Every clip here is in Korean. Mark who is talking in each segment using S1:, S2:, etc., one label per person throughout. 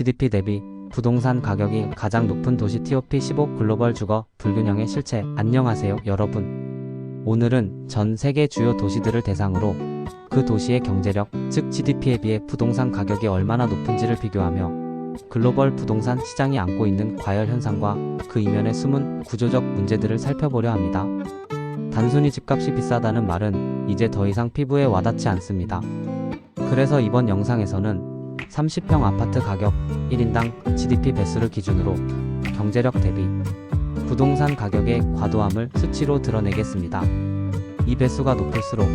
S1: GDP 대비 부동산 가격이 가장 높은 도시 TOP15 글로벌 주거 불균형의 실체. 안녕하세요, 여러분. 오늘은 전 세계 주요 도시들을 대상으로 그 도시의 경제력, 즉 GDP에 비해 부동산 가격이 얼마나 높은지를 비교하며 글로벌 부동산 시장이 안고 있는 과열 현상과 그 이면의 숨은 구조적 문제들을 살펴보려 합니다. 단순히 집값이 비싸다는 말은 이제 더 이상 피부에 와닿지 않습니다. 그래서 이번 영상에서는 30평 아파트 가격 1인당 GDP 배수를 기준으로 경제력 대비 부동산 가격의 과도함을 수치로 드러내겠습니다. 이 배수가 높을수록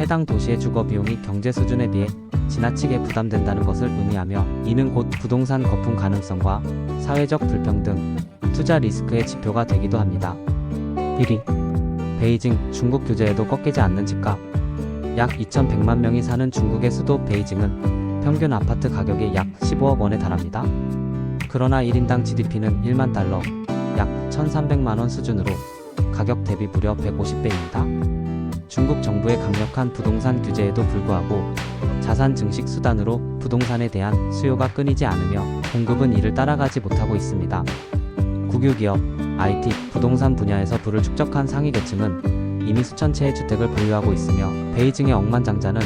S1: 해당 도시의 주거 비용이 경제 수준에 비해 지나치게 부담된다는 것을 의미하며 이는 곧 부동산 거품 가능성과 사회적 불평등, 투자 리스크의 지표가 되기도 합니다. 1위 베이징 중국 규제에도 꺾이지 않는 집값 약 2,100만 명이 사는 중국의 수도 베이징은 평균 아파트 가격이 약 15억 원에 달합니다. 그러나 1인당 GDP는 1만 달러, 약 1,300만 원 수준으로 가격 대비 무려 150배입니다. 중국 정부의 강력한 부동산 규제에도 불구하고 자산 증식 수단으로 부동산에 대한 수요가 끊이지 않으며 공급은 이를 따라가지 못하고 있습니다. 국유기업, IT, 부동산 분야에서 부를 축적한 상위 계층은 이미 수천 채의 주택을 보유하고 있으며 베이징의 억만장자는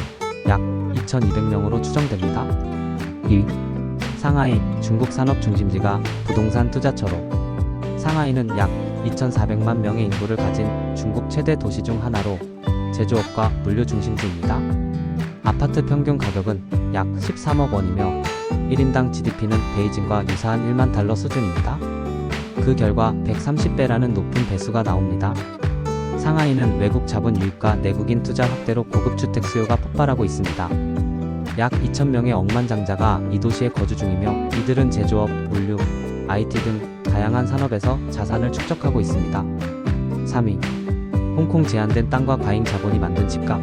S1: 약 2,200명으로 추정됩니다. 2위 상하이 중국 산업 중심지가 부동산 투자처로 상하이는 약 2,400만 명의 인구를 가진 중국 최대 도시 중 하나로 제조업과 물류 중심지입니다. 아파트 평균 가격은 약 13억 원이며 1인당 GDP는 베이징과 유사한 1만 달러 수준입니다. 그 결과 130배라는 높은 배수가 나옵니다. 상하이는 외국 자본 유입과 내국인 투자 확대로 고급 주택 수요가 폭발하고 있습니다. 약 2,000명의 억만장자가 이 도시에 거주 중이며 이들은 제조업, 물류, IT 등 다양한 산업에서 자산을 축적하고 있습니다. 3위. 홍콩 제한된 땅과 과잉 자본이 만든 집값.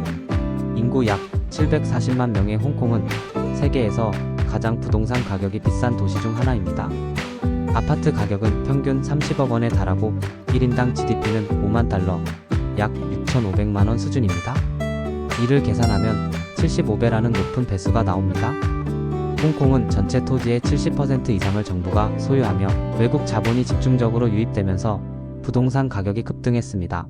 S1: 인구 약 740만 명의 홍콩은 세계에서 가장 부동산 가격이 비싼 도시 중 하나입니다. 아파트 가격은 평균 30억 원에 달하고 1인당 GDP는 5만 달러, 약 6,500만 원 수준입니다. 이를 계산하면 75배라는 높은 배수가 나옵니다. 홍콩은 전체 토지의 70% 이상을 정부가 소유하며 외국 자본이 집중적으로 유입되면서 부동산 가격이 급등했습니다.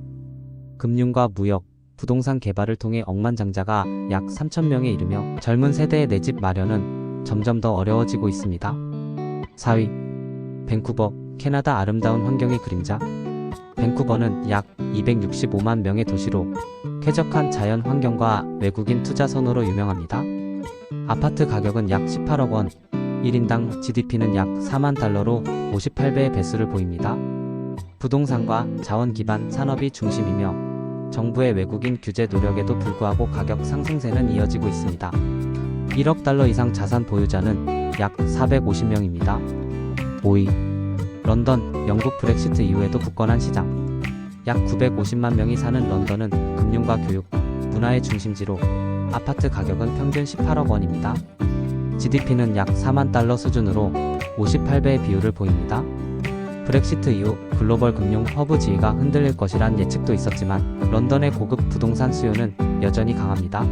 S1: 금융과 무역, 부동산 개발을 통해 억만장자가 약 3,000명에 이르며 젊은 세대의 내 집 마련은 점점 더 어려워지고 있습니다. 4위. 밴쿠버, 캐나다 아름다운 환경의 그림자. 밴쿠버는 약 265만 명의 도시로 쾌적한 자연 환경과 외국인 투자 선호로 유명합니다. 아파트 가격은 약 18억 원, 1인당 GDP는 약 4만 달러로 58배의 배수를 보입니다. 부동산과 자원 기반 산업이 중심이며 정부의 외국인 규제 노력에도 불구하고 가격 상승세는 이어지고 있습니다. 1억 달러 이상 자산 보유자는 약 450명입니다. 5위. 런던, 영국 브렉시트 이후에도 굳건한 시장. 약 950만 명이 사는 런던은 금융과 교육, 문화의 중심지로 아파트 가격은 평균 18억 원입니다. GDP는 약 4만 달러 수준으로 58배의 비율을 보입니다. 브렉시트 이후 글로벌 금융 허브 지위가 흔들릴 것이란 예측도 있었지만 런던의 고급 부동산 수요는 여전히 강합니다.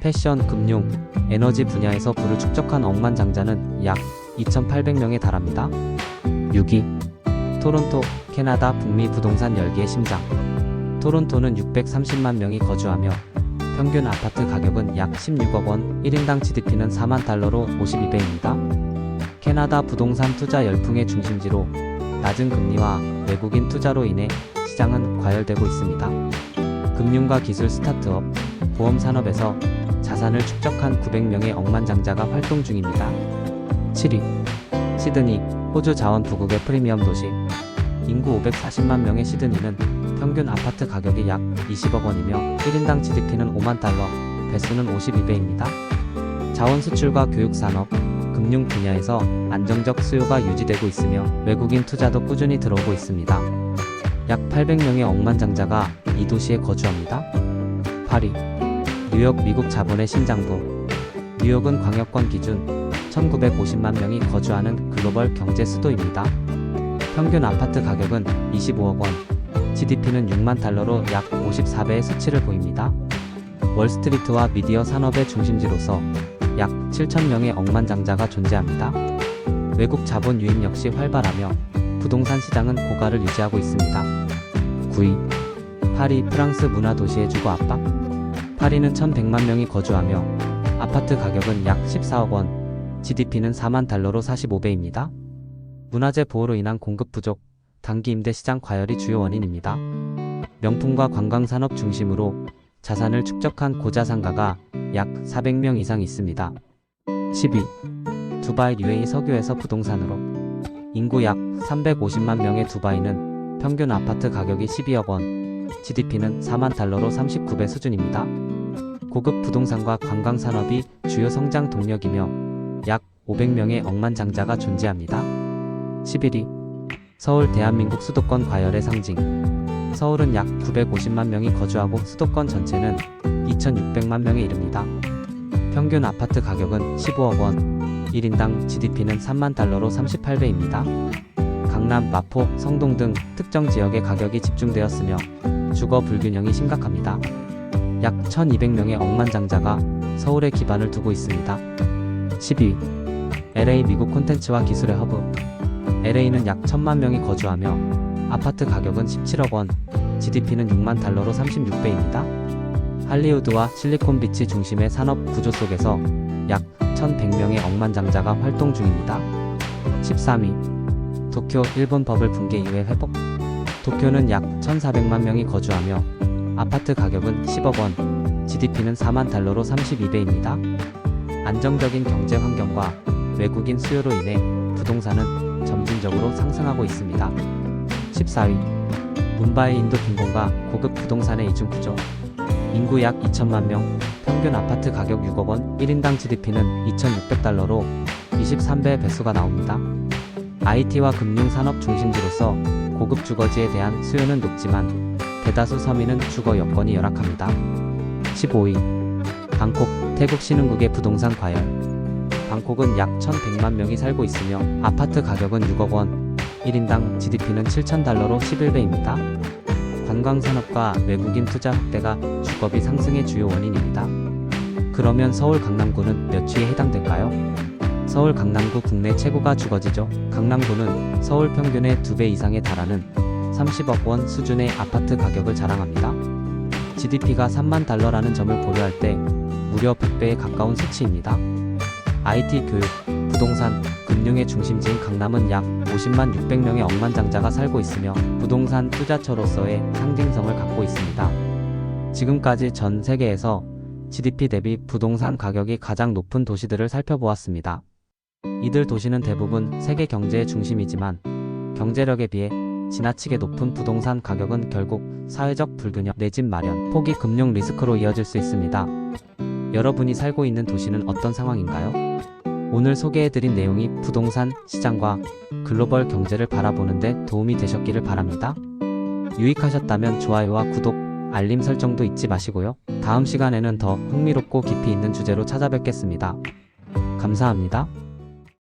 S1: 패션, 금융, 에너지 분야에서 부를 축적한 억만장자는 약 2,800명에 달합니다. 6위 토론토, 캐나다 북미 부동산 열기의 심장. 토론토는 630만 명이 거주하며 평균 아파트 가격은 약 16억 원, 1인당 GDP는 4만 달러로 52배입니다. 캐나다 부동산 투자 열풍의 중심지로 낮은 금리와 외국인 투자로 인해 시장은 과열되고 있습니다. 금융과 기술 스타트업, 보험 산업에서 자산을 축적한 900명의 억만장자가 활동 중입니다. 7위 시드니, 호주 자원 부국의 프리미엄 도시. 인구 540만 명의 시드니는 평균 아파트 가격이 약 20억 원이며 1인당 GDP는 5만 달러, 배수는 52배입니다. 자원 수출과 교육 산업, 금융 분야에서 안정적 수요가 유지되고 있으며 외국인 투자도 꾸준히 들어오고 있습니다. 약 800명의 억만장자가 이 도시에 거주합니다. 8위 뉴욕 미국 자본의 신장부 뉴욕은 광역권 기준 1950만 명이 거주하는 글로벌 경제 수도입니다. 평균 아파트 가격은 25억 원, GDP는 6만 달러로 약 54배의 수치를 보입니다. 월스트리트와 미디어 산업의 중심지로서 약 7,000명의 억만장자가 존재합니다. 외국 자본 유입 역시 활발하며 부동산 시장은 고가를 유지하고 있습니다. 9위 파리 프랑스 문화 도시의 주거 압박 파리는 1100만 명이 거주하며 아파트 가격은 약 14억 원, GDP는 4만 달러로 45배입니다. 문화재 보호로 인한 공급 부족, 단기 임대 시장 과열이 주요 원인입니다. 명품과 관광 산업 중심으로 자산을 축적한 고자산가가 약 400명 이상 있습니다. 10위 두바이 UAE 석유에서 부동산으로 인구 약 350만 명의 두바이는 평균 아파트 가격이 12억 원, GDP는 4만 달러로 39배 수준입니다. 고급 부동산과 관광 산업이 주요 성장 동력이며 약 500명의 억만장자가 존재합니다. 11위 서울 대한민국 수도권 과열의 상징 서울은 약 950만 명이 거주하고 수도권 전체는 2,600만 명에 이릅니다. 평균 아파트 가격은 15억 원, 1인당 GDP는 3만 달러로 38배입니다. 강남, 마포, 성동 등 특정 지역에 가격이 집중되었으며 주거 불균형이 심각합니다. 약 1,200명의 억만장자가 서울에 기반을 두고 있습니다. 12위 LA 미국 콘텐츠와 기술의 허브 LA는 약 1천만 명이 거주하며 아파트 가격은 17억 원, GDP는 6만 달러로 36배입니다. 할리우드와 실리콘비치 중심의 산업 구조 속에서 약 1,100명의 억만장자가 활동 중입니다. 13위 도쿄 일본 버블 붕괴 이후의 회복 도쿄는 약 1,400만 명이 거주하며 아파트 가격은 10억 원, GDP는 4만 달러로 32배입니다. 안정적인 경제 환경과 외국인 수요로 인해 부동산은 점진적으로 상승하고 있습니다. 14위 문바이 인도 빈곤과 고급 부동산의 이중 구조 인구 약 2천만 명, 평균 아파트 가격 6억 원, 1인당 GDP는 2,600달러로 23배 배수가 나옵니다. IT와 금융 산업 중심지로서 고급 주거지에 대한 수요는 높지만 대다수 서민은 주거 여건이 열악합니다. 15위 방콕 태국 신흥국의 부동산 과열 방콕은 약 1,100만 명이 살고 있으며 아파트 가격은 6억 원, 1인당 GDP는 7,000달러로 11배입니다. 관광 산업과 외국인 투자 확대가 주거비 상승의 주요 원인입니다. 그러면 서울 강남구는 몇 위에 해당될까요? 서울 강남구 국내 최고가 주거지죠. 강남구는 서울 평균의 2배 이상에 달하는 30억 원 수준의 아파트 가격을 자랑합니다. GDP가 3만 달러라는 점을 고려할 때 무려 100배에 가까운 수치입니다. IT 교육, 부동산, 금융의 중심지인 강남은 약 50만 600명의 억만장자가 살고 있으며 부동산 투자처로서의 상징성을 갖고 있습니다. 지금까지 전 세계에서 GDP 대비 부동산 가격이 가장 높은 도시들을 살펴보았습니다. 이들 도시는 대부분 세계 경제의 중심이지만 경제력에 비해 지나치게 높은 부동산 가격은 결국 사회적 불균형 내 집 마련, 포기 금융 리스크로 이어질 수 있습니다. 여러분이 살고 있는 도시는 어떤 상황인가요? 오늘 소개해드린 내용이 부동산 시장과 글로벌 경제를 바라보는데 도움이 되셨기를 바랍니다. 유익하셨다면 좋아요와 구독, 알림 설정도 잊지 마시고요. 다음 시간에는 더 흥미롭고 깊이 있는 주제로 찾아뵙겠습니다. 감사합니다.